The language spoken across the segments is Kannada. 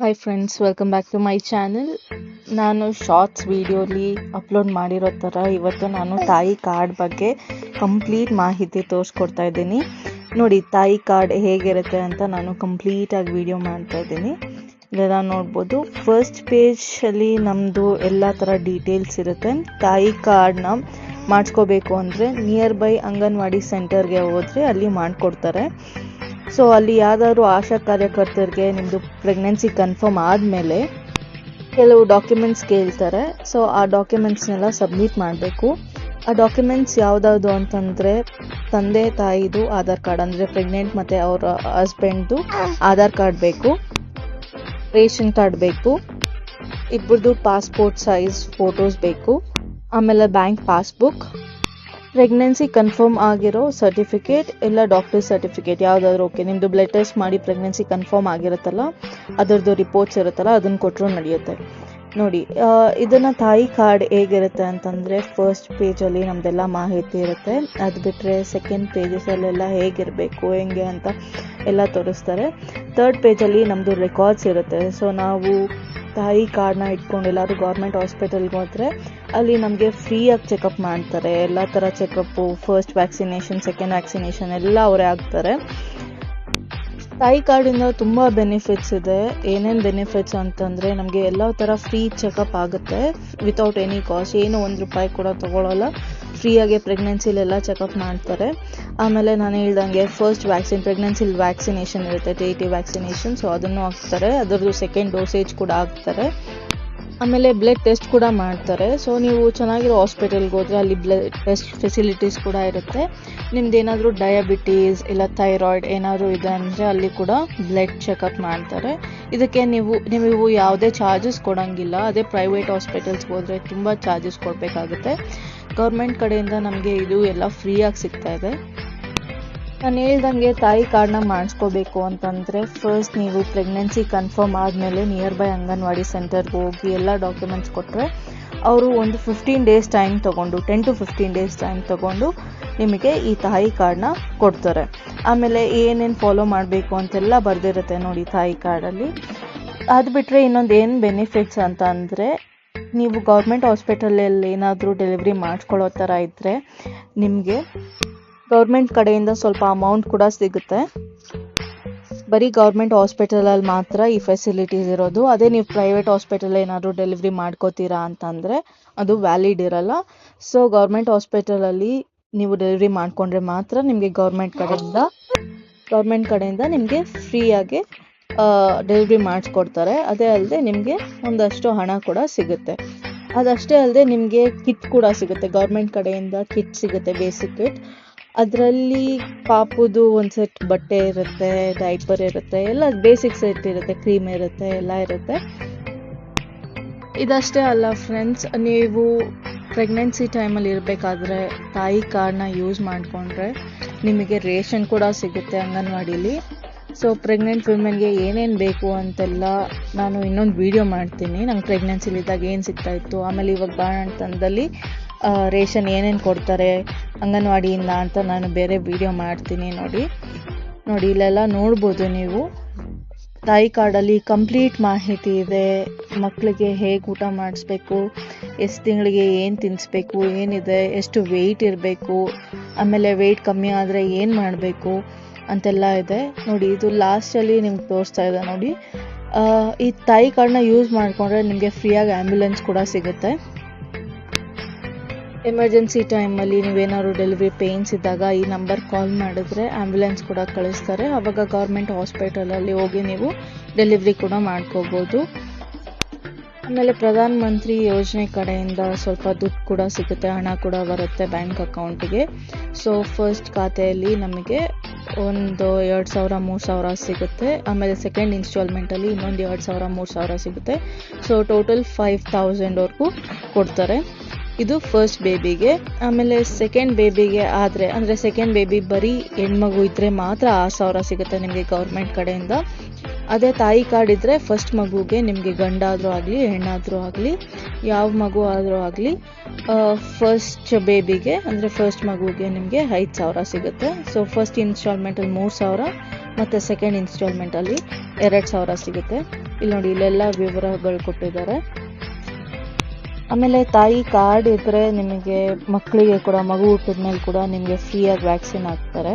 Hi friends welcome back to my channel ನಾನು ಶಾರ್ಟ್ಸ್ ವೀಡಿಯೋಲಿ ಅಪ್ಲೋಡ್ ಮಾಡಿರೋ ಥರ ಇವತ್ತು ನಾನು ತಾಯಿ ಕಾರ್ಡ್ ಬಗ್ಗೆ ಕಂಪ್ಲೀಟ್ ಮಾಹಿತಿ ತೋರಿಸ್ಕೊಡ್ತಾ ಇದ್ದೀನಿ. ನೋಡಿ, ತಾಯಿ ಕಾರ್ಡ್ ಹೇಗಿರುತ್ತೆ ಅಂತ ನಾನು ಕಂಪ್ಲೀಟಾಗಿ ವಿಡಿಯೋ ಮಾಡ್ತಾ ಇದ್ದೀನಿ. ಇದೆಲ್ಲ ನೋಡ್ಬೋದು. ಫಸ್ಟ್ ಪೇಜಲ್ಲಿ ನಮ್ಮದು ಎಲ್ಲ ಥರ ಡೀಟೇಲ್ಸ್ ಇರುತ್ತೆ. ತಾಯಿ ಕಾರ್ಡ್ನ ಮಾಡಿಸ್ಕೋಬೇಕು ಅಂದರೆ ನಿಯರ್ ಬೈ ಅಂಗನವಾಡಿ ಸೆಂಟರ್ಗೆ ಹೋದರೆ ಅಲ್ಲಿ ಮಾಡಿಕೊಡ್ತಾರೆ. ಸೊ ಅಲ್ಲಿ ಯಾವ್ದಾದ್ರು ಆಶಾ ಕಾರ್ಯಕರ್ತರಿಗೆ ನಿಮ್ಮದು ಪ್ರೆಗ್ನೆನ್ಸಿ ಕನ್ಫರ್ಮ್ ಆದಮೇಲೆ ಕೆಲವು ಡಾಕ್ಯುಮೆಂಟ್ಸ್ ಕೇಳ್ತಾರೆ. ಸೊ ಆ ಡಾಕ್ಯುಮೆಂಟ್ಸ್ನೆಲ್ಲ ಸಬ್ಮಿಟ್ ಮಾಡಬೇಕು. ಆ ಡಾಕ್ಯುಮೆಂಟ್ಸ್ ಯಾವ್ದಾವುದು ಅಂತಂದರೆ ತಂದೆ, ತಾಯಿದು ಆಧಾರ್ ಕಾರ್ಡ್, ಅಂದರೆ ಪ್ರೆಗ್ನೆಂಟ್ ಮತ್ತು ಅವರ ಹಸ್ಬೆಂಡ್ದು ಆಧಾರ್ ಕಾರ್ಡ್ ಬೇಕು. ರೇಷನ್ ಕಾರ್ಡ್ ಬೇಕು. ಇಬ್ಬರದು ಪಾಸ್ಪೋರ್ಟ್ ಸೈಜ್ ಫೋಟೋಸ್ ಬೇಕು. ಆಮೇಲೆ ಬ್ಯಾಂಕ್ ಪಾಸ್ಬುಕ್ ಪ್ರೆಗ್ನೆನ್ಸಿ ಕನ್ಫರ್ಮ್ ಆಗಿರೋ ಸರ್ಟಿಫಿಕೇಟ್ ಇಲ್ಲ ಡಾಕ್ಟರ್ ಸರ್ಟಿಫಿಕೇಟ್ ಯಾವುದಾದ್ರು ಓಕೆ ನಿಮ್ಮದು ಬ್ಲಡ್ ಟೆಸ್ಟ್ ಮಾಡಿ ಪ್ರೆಗ್ನೆನ್ಸಿ ಕನ್ಫರ್ಮ್ ಆಗಿರುತ್ತಲ್ಲ, ಅದರದ್ದು ರಿಪೋರ್ಟ್ಸ್ ಇರುತ್ತಲ್ಲ, ಅದನ್ನ ಕೊಟ್ಟರು ನಡೆಯುತ್ತೆ. ನೋಡಿ ಇದನ್ನು ತಾಯಿ ಕಾರ್ಡ್ ಹೇಗಿರುತ್ತೆ ಅಂತಂದರೆ ಫಸ್ಟ್ ಪೇಜಲ್ಲಿ ನಮ್ಮದೆಲ್ಲ ಮಾಹಿತಿ ಇರುತ್ತೆ. ಅದು ಬಿಟ್ಟರೆ ಸೆಕೆಂಡ್ ಪೇಜಸಲ್ಲೆಲ್ಲ ಹೇಗಿರಬೇಕು, ಹೆಂಗೆ ಅಂತ ಎಲ್ಲ ತೋರಿಸ್ತಾರೆ. ತರ್ಡ್ ಪೇಜಲ್ಲಿ ನಮ್ಮದು ರೆಕಾರ್ಡ್ಸ್ ಇರುತ್ತೆ. ಸೊ ನಾವು ತಾಯಿ ಕಾರ್ಡ್ನ ಇಟ್ಕೊಂಡು ಎಲ್ಲರೂ ಗೌರ್ಮೆಂಟ್ ಹಾಸ್ಪಿಟಲ್ಗೆ ಹೋದರೆ ಅಲ್ಲಿ ನಮಗೆ ಫ್ರೀಯಾಗಿ ಚೆಕಪ್ ಮಾಡ್ತಾರೆ. ಎಲ್ಲ ಥರ checkup first vaccination second vaccination ಎಲ್ಲ ಅವರೇ ಆಗ್ತಾರೆ. ತಾಯಿ ಕಾರ್ಡಿಂದ ತುಂಬ ಬೆನಿಫಿಟ್ಸ್ ಇದೆ. ಏನೇನು ಬೆನಿಫಿಟ್ಸ್ ಅಂತಂದರೆ ನಮಗೆ ಎಲ್ಲ ಥರ ಫ್ರೀ ಚೆಕಪ್ ಆಗುತ್ತೆ. ವಿತೌಟ್ ಎನಿ ಕಾಸ್ಟ್ ಏನು ಒಂದು ರೂಪಾಯಿ ಕೂಡ ತೊಗೊಳಲ್ಲ. ಫ್ರೀಯಾಗಿ ಪ್ರೆಗ್ನೆನ್ಸಿಲೆಲ್ಲ ಚೆಕಪ್ ಮಾಡ್ತಾರೆ. ಆಮೇಲೆ ನಾನು ಹೇಳ್ದಂಗೆ ಫಸ್ಟ್ ವ್ಯಾಕ್ಸಿನ್ ಪ್ರೆಗ್ನೆನ್ಸಿಲಿ ವ್ಯಾಕ್ಸಿನೇಷನ್ ಇರುತ್ತೆ ಟಿ ಟಿ ವ್ಯಾಕ್ಸಿನೇಷನ್ ಸೊ ಅದನ್ನು ಹಾಕ್ತಾರೆ. ಅದರದ್ದು ಸೆಕೆಂಡ್ ಡೋಸೇಜ್ ಕೂಡ ಹಾಕ್ತಾರೆ. ಆಮೇಲೆ ಬ್ಲಡ್ ಟೆಸ್ಟ್ ಕೂಡ ಮಾಡ್ತಾರೆ. ಸೊ ನೀವು ಚೆನ್ನಾಗಿರೋ ಹಾಸ್ಪಿಟಲ್ಗೆ ಹೋದರೆ ಅಲ್ಲಿ ಬ್ಲಡ್ ಟೆಸ್ಟ್ ಫೆಸಿಲಿಟೀಸ್ ಕೂಡ ಇರುತ್ತೆ. ನಿಮ್ದು ಏನಾದರೂ ಡಯಾಬಿಟೀಸ್ ಇಲ್ಲ ಥೈರಾಯ್ಡ್ ಏನಾದರೂ ಇದೆ ಅಂದರೆ ಅಲ್ಲಿ ಕೂಡ ಬ್ಲಡ್ ಚೆಕಪ್ ಮಾಡ್ತಾರೆ. ಇದಕ್ಕೆ ನೀವು ನೀವು ಯಾವುದೇ ಚಾರ್ಜಸ್ ಕೊಡೋಂಗಿಲ್ಲ. ಅದೇ ಪ್ರೈವೇಟ್ ಹಾಸ್ಪಿಟಲ್ಸ್ಗೆ ಹೋದರೆ ತುಂಬ ಚಾರ್ಜಸ್ ಕೊಡಬೇಕಾಗುತ್ತೆ. ಗೌರ್ಮೆಂಟ್ ಕಡೆಯಿಂದ ನಮಗೆ ಇದು ಎಲ್ಲ ಫ್ರೀಯಾಗಿ ಸಿಗ್ತಾ ಇದೆ. ನಾನು ಹೇಳ್ದಂಗೆ ತಾಯಿ ಕಾರ್ಡ್ನ ಮಾಡಿಸ್ಕೋಬೇಕು ಅಂತಂದರೆ ಫಸ್ಟ್ ನೀವು ಪ್ರೆಗ್ನೆನ್ಸಿ ಕನ್ಫರ್ಮ್ ಆದಮೇಲೆ ನಿಯರ್ ಬೈ ಅಂಗನವಾಡಿ ಸೆಂಟರ್ಗೆ ಹೋಗಿ ಎಲ್ಲ ಡಾಕ್ಯುಮೆಂಟ್ಸ್ ಕೊಟ್ಟರೆ ಅವರು ಒಂದು ಫಿಫ್ಟೀನ್ ಡೇಸ್ ಟೈಮ್ ತೊಗೊಂಡು ten to fifteen days time ತೊಗೊಂಡು ನಿಮಗೆ ಈ ತಾಯಿ ಕಾರ್ಡ್ನ ಕೊಡ್ತಾರೆ. ಆಮೇಲೆ ಏನೇನು ಫಾಲೋ ಮಾಡಬೇಕು ಅಂತೆಲ್ಲ ಬರೆದಿರುತ್ತೆ ನೋಡಿ ತಾಯಿ ಕಾರ್ಡಲ್ಲಿ ಅದು ಬಿಟ್ಟರೆ ಇನ್ನೊಂದು ಏನು ಬೆನಿಫಿಟ್ಸ್ ಅಂತ ಅಂದರೆ ನೀವು ಗೌರ್ಮೆಂಟ್ ಹಾಸ್ಪಿಟಲಲ್ಲಿ ಏನಾದರೂ ಡೆಲಿವರಿ ಮಾಡಿಸ್ಕೊಳ್ಳೋ ಥರ ಇದ್ದರೆ ನಿಮಗೆ ಗೌರ್ಮೆಂಟ್ ಕಡೆಯಿಂದ ಸ್ವಲ್ಪ ಅಮೌಂಟ್ ಕೂಡ ಸಿಗುತ್ತೆ. ಬರೀ ಗೌರ್ಮೆಂಟ್ ಹಾಸ್ಪಿಟಲಲ್ಲಿ ಮಾತ್ರ ಈ ಫೆಸಿಲಿಟೀಸ್ ಇರೋದು. ಅದೇ ನೀವು ಪ್ರೈವೇಟ್ ಹಾಸ್ಪಿಟಲ್ ಏನಾದರೂ ಡೆಲಿವರಿ ಮಾಡ್ಕೋತೀರಾ ಅಂತಂದರೆ ಅದು ವ್ಯಾಲಿಡ್ ಇರಲ್ಲ. ಸೊ ಗೌರ್ಮೆಂಟ್ ಹಾಸ್ಪಿಟಲಲ್ಲಿ ನೀವು ಡೆಲಿವರಿ ಮಾಡಿಕೊಂಡ್ರೆ ಮಾತ್ರ ನಿಮಗೆ ಗೌರ್ಮೆಂಟ್ ಕಡೆಯಿಂದ ಗೌರ್ಮೆಂಟ್ ಕಡೆಯಿಂದ ನಿಮಗೆ ಫ್ರೀಯಾಗಿ ಡೆಲಿವರಿ ಮಾಡಿಸ್ಕೊಡ್ತಾರೆ. ಅದೇ ಅಲ್ಲದೆ ನಿಮಗೆ ಒಂದಷ್ಟು ಹಣ ಕೂಡ ಸಿಗುತ್ತೆ. ಅದಷ್ಟೇ ಅಲ್ಲದೆ ನಿಮಗೆ ಕಿಟ್ ಕೂಡ ಸಿಗುತ್ತೆ. ಗೌರ್ಮೆಂಟ್ ಕಡೆಯಿಂದ ಕಿಟ್ ಸಿಗುತ್ತೆ ಬೇಸಿಕ್ ಕಿಟ್ ಅದರಲ್ಲಿ ಪಾಪುದು ಒಂದು ಸೆಟ್ ಬಟ್ಟೆ ಇರುತ್ತೆ ಡೈಪರ್ ಇರುತ್ತೆ, ಎಲ್ಲ ಬೇಸಿಕ್ ಸೆಟ್ ಇರುತ್ತೆ ಕ್ರೀಮ್ ಇರುತ್ತೆ, ಎಲ್ಲ ಇರುತ್ತೆ. ಇದಷ್ಟೇ ಅಲ್ಲ ಫ್ರೆಂಡ್ಸ್ ನೀವು ಪ್ರೆಗ್ನೆನ್ಸಿ ಟೈಮಲ್ಲಿ ಇರಬೇಕಾದ್ರೆ ತಾಯಿ ಕಾರ್ಡ್ನ ಯೂಸ್ ಮಾಡಿಕೊಂಡ್ರೆ ನಿಮಗೆ ರೇಷನ್ ಕೂಡ ಸಿಗುತ್ತೆ ಅಂಗನವಾಡಿಲಿ. ಸೊ ಪ್ರೆಗ್ನೆಂಟ್ ವಿಮೆನ್ಗೆ ಏನೇನು ಬೇಕು ಅಂತೆಲ್ಲ ನಾನು ಇನ್ನೊಂದು ವೀಡಿಯೋ ಮಾಡ್ತೀನಿ. ನಂಗೆ ಪ್ರೆಗ್ನೆನ್ಸಿಲಿದ್ದಾಗ ಏನು ಸಿಗ್ತಾಯಿತ್ತು ಆಮೇಲೆ ಇವಾಗ ಬಾಣಂತನದಲ್ಲಿ ರೇಷನ್ ಏನೇನು ಕೊಡ್ತಾರೆ, ಅಂಗನವಾಡಿಯಿಂದ ಅಂತ ನಾನು ಬೇರೆ ವಿಡಿಯೋ ಮಾಡ್ತೀನಿ ನೋಡಿ. ನೋಡಿ, ಇಲ್ಲೆಲ್ಲ ನೋಡ್ಬೋದು ನೀವು. ತಾಯಿ ಕಾರ್ಡಲ್ಲಿ ಕಂಪ್ಲೀಟ್ ಮಾಹಿತಿ ಇದೆ. ಮಕ್ಕಳಿಗೆ ಹೇಗೆ ಊಟ ಮಾಡಿಸ್ಬೇಕು, ಎಷ್ಟು ತಿಂಗಳಿಗೆ ಏನು ತಿನ್ನಿಸ್ಬೇಕು ಏನಿದೆ, ಎಷ್ಟು ವೆಯ್ಟ್ ಇರಬೇಕು, ಆಮೇಲೆ ವೆಯ್ಟ್ ಕಮ್ಮಿ ಆದರೆ ಏನು ಮಾಡಬೇಕು ಅಂತೆಲ್ಲ ಇದೆ. ನೋಡಿ, ಇದು ಲಾಸ್ಟಲ್ಲಿ ನಿಮ್ಗೆ ತೋರಿಸ್ತಾ ಇದೆ ನೋಡಿ. ಈ ತಾಯಿ ಕಾರ್ಡನ್ನ ಯೂಸ್ ಮಾಡಿಕೊಂಡ್ರೆ ನಿಮಗೆ ಫ್ರೀಯಾಗಿ ಆ್ಯಂಬ್ಯುಲೆನ್ಸ್ ಕೂಡ ಸಿಗುತ್ತೆ. ಎಮರ್ಜೆನ್ಸಿ ಟೈಮಲ್ಲಿ ನೀವೇನಾದ್ರು ಡೆಲಿವರಿ ಪೇಯ್ನ್ಸ್ ಇದ್ದಾಗ ಈ ನಂಬರ್ ಕಾಲ್ ಮಾಡಿದ್ರೆ ಆ್ಯಂಬುಲೆನ್ಸ್ ಕೂಡ ಕಳಿಸ್ತಾರೆ. ಆವಾಗ ಗೌರ್ಮೆಂಟ್ ಹಾಸ್ಪಿಟಲಲ್ಲಿ ಹೋಗಿ ನೀವು ಡೆಲಿವರಿ ಕೂಡ ಮಾಡ್ಕೋಬೋದು. ಆಮೇಲೆ ಪ್ರಧಾನ ಮಂತ್ರಿ ಯೋಜನೆ ಕಡೆಯಿಂದ ಸ್ವಲ್ಪ ದುಡ್ಡು ಕೂಡ ಸಿಗುತ್ತೆ, ಹಣ ಕೂಡ ಬರುತ್ತೆ ಬ್ಯಾಂಕ್ ಅಕೌಂಟಿಗೆ ಸೊ ಫಸ್ಟ್ ಖಾತೆಯಲ್ಲಿ ನಮಗೆ ಒಂದು ಎರಡು ಸಾವಿರ, ಮೂರು ಸಾವಿರ ಸಿಗುತ್ತೆ. ಆಮೇಲೆ ಸೆಕೆಂಡ್ ಇನ್ಸ್ಟಾಲ್ಮೆಂಟಲ್ಲಿ ಇನ್ನೊಂದು ಎರಡು ಸಾವಿರ, ಮೂರು ಸಾವಿರ ಸಿಗುತ್ತೆ. ಸೊ ಟೋಟಲ್ ಫೈವ್ ತೌಸಂಡ್ವರೆಗೂ ಕೊಡ್ತಾರೆ. ಇದು ಫಸ್ಟ್ ಬೇಬಿಗೆ ಆಮೇಲೆ ಸೆಕೆಂಡ್ ಬೇಬಿಗೆ ಆದರೆ, ಅಂದರೆ ಸೆಕೆಂಡ್ ಬೇಬಿ ಬರೀ ಹೆಣ್ಮಗು ಇದ್ದರೆ ಮಾತ್ರ ಆರು ಸಾವಿರ ಸಿಗುತ್ತೆ ನಿಮಗೆ ಗೌರ್ಮೆಂಟ್ ಕಡೆಯಿಂದ. ಅದೇ ತಾಯಿ ಕಾರ್ಡ್ ಇದ್ದರೆ ಫಸ್ಟ್ ಮಗುಗೆ ನಿಮಗೆ ಗಂಡಾದರೂ ಆಗಲಿ, ಹೆಣ್ಣಾದರೂ ಆಗಲಿ, ಯಾವ ಮಗು ಆದರೂ ಆಗಲಿ ಫಸ್ಟ್ ಬೇಬಿಗೆ ಅಂದರೆ ಫಸ್ಟ್ ಮಗುಗೆ ನಿಮಗೆ ಐದು ಸಾವಿರ ಸಿಗುತ್ತೆ. ಸೊ ಫಸ್ಟ್ ಇನ್ಸ್ಟಾಲ್ಮೆಂಟಲ್ಲಿ ಮೂರು ಸಾವಿರ, ಮತ್ತು ಸೆಕೆಂಡ್ ಇನ್ಸ್ಟಾಲ್ಮೆಂಟಲ್ಲಿ ಎರಡು ಸಾವಿರ ಸಿಗುತ್ತೆ. ಇಲ್ಲಿ ನೋಡಿ, ಇಲ್ಲೆಲ್ಲ ವಿವರಗಳು ಕೊಟ್ಟಿದ್ದಾರೆ. ಆಮೇಲೆ ತಾಯಿ ಕಾರ್ಡ್ ಇದ್ರೆ ನಿಮಗೆ ಮಕ್ಕಳಿಗೆ ಕೂಡ, ಮಗು ಹುಟ್ಟಿದ ಮೇಲೆ ಕೂಡ ನಿಮಗೆ ಫ್ರೀಯಾಗಿ ವ್ಯಾಕ್ಸಿನ್ ಹಾಕ್ತಾರೆ.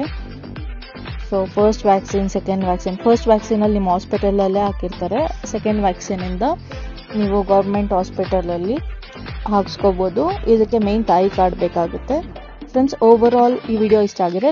So first vaccine second vaccine first ವ್ಯಾಕ್ಸಿನಲ್ಲಿ ನಿಮ್ಮ ಹಾಸ್ಪಿಟಲಲ್ಲೇ ಹಾಕಿರ್ತಾರೆ. ಸೆಕೆಂಡ್ ವ್ಯಾಕ್ಸಿನಿಂದ ನೀವು ಗೌರ್ಮೆಂಟ್ ಹಾಸ್ಪಿಟಲಲ್ಲಿ ಹಾಕ್ಸ್ಕೋಬೋದು. ಇದಕ್ಕೆ ಮೇನ್ ತಾಯಿ ಕಾರ್ಡ್ ಬೇಕಾಗುತ್ತೆ. ಫ್ರೆಂಡ್ಸ್ ಓವರ್ ಆಲ್ ಈ ವಿಡಿಯೋ ಇಷ್ಟ ಆಗಿದೆ